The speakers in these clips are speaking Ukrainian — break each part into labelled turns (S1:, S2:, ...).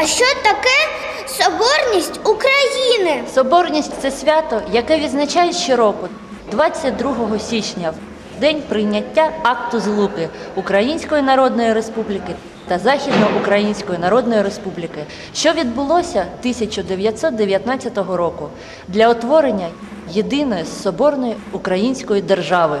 S1: А що таке соборність України?
S2: Соборність це свято, яке відзначають щороку, 22 січня, день прийняття акту злуки Української Народної Республіки та Західноукраїнської Народної Республіки, що відбулося 1919 року для утворення єдиної соборної української держави.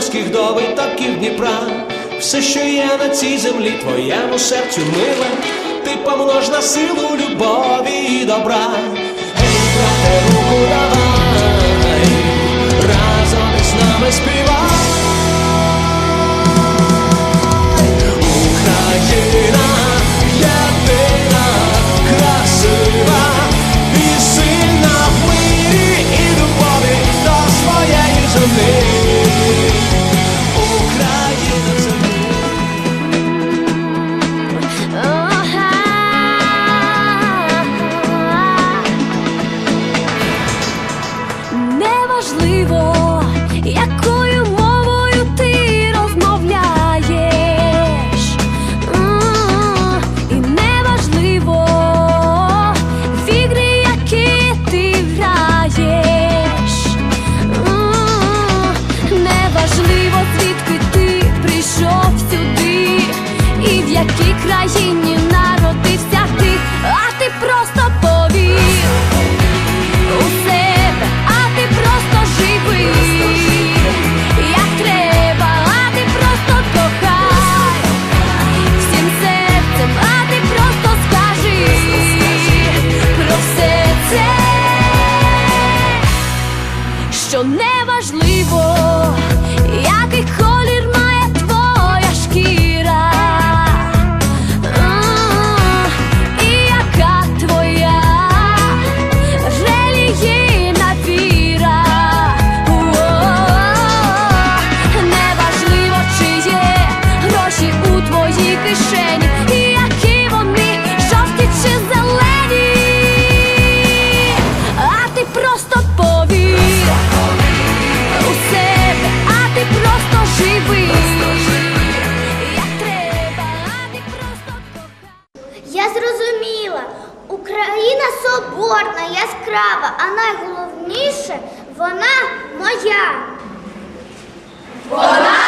S3: морських до витоків Дніпра, все, що є на цій землі, твоєму серцю миле, ти помнож на силу любові і добра, Гей, брате, руку давай, разом з нами співай, Україна єдина, красива. І сильна в і любові до своєї землі.
S4: You'll never
S1: більше вона моя. Вона